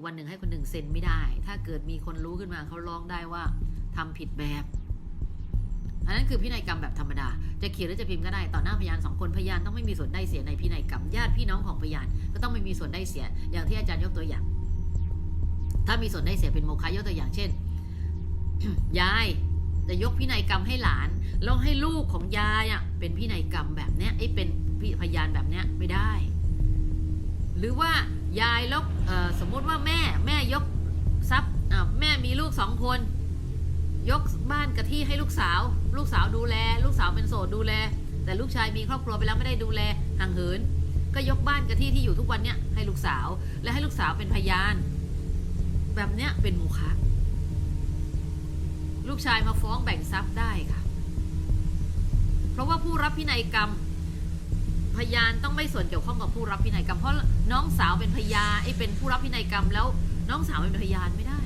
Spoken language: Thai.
กวันหนึ่งให้คนหนึ่งเซ็นไม่ได้ ถ้าเกิดมีคนรู้ขึ้นมาเขาร้องได้ว่าทำผิดแบบอันนั้นคือพินัยกรรมแบบธรรมดา จะเขียนหรือจะพิมพ์ก็ได้ต่อหน้าพยานสองคนพยานต้องไม่มีส่วนได้เสียในพินัยกรรมญาติพี่น้องของพยาน ก็ต้องไม่มีส่วนได้เสียอย่างที่อาจารย์ยกตัวอย่าง ถ้ามีส่วนได้เสียเป็นโมฆะยกตัวอย่างเช่นยายจะยกพินัยกรรมให้หลานแล้วให้ลูกของยายอะเป็นพินัยกรรมแบบเนี้ยไอ้เป็นพยานแบบเนี้ยไม่ได้ หรือว่ายายล้วเอ่อสมมุติว่าแม่แม่ยกทรัพย์แม่มีลูกสองคน ยกบ้านกับที่ให้ลูกสาว ลูกสาวดูแล ลูกสาวเป็นโสดดูแล แต่ลูกชายมีครอบครัวไปแล้วไม่ได้ดูแลห่างเหิน ก็ยกบ้านกับที่ที่อยู่ทุกวันเนี้ยให้ลูกสาวและให้ลูกสาวเป็นพยาน แบบเนี้ยเป็นโมฆะลูกชายมาฟ้องแบ่งทรัพย์ได้ค่ะ เพราะว่าผู้รับพินัยกรรม พยานต้องไม่ส่วนเกี่ยวข้องกับผู้รับพินัยกรรม เพราะน้องสาวเป็นพยานไอ้เป็นผู้รับพินัยกรรมแล้วน้องสาวเป็นพยานไม่ได้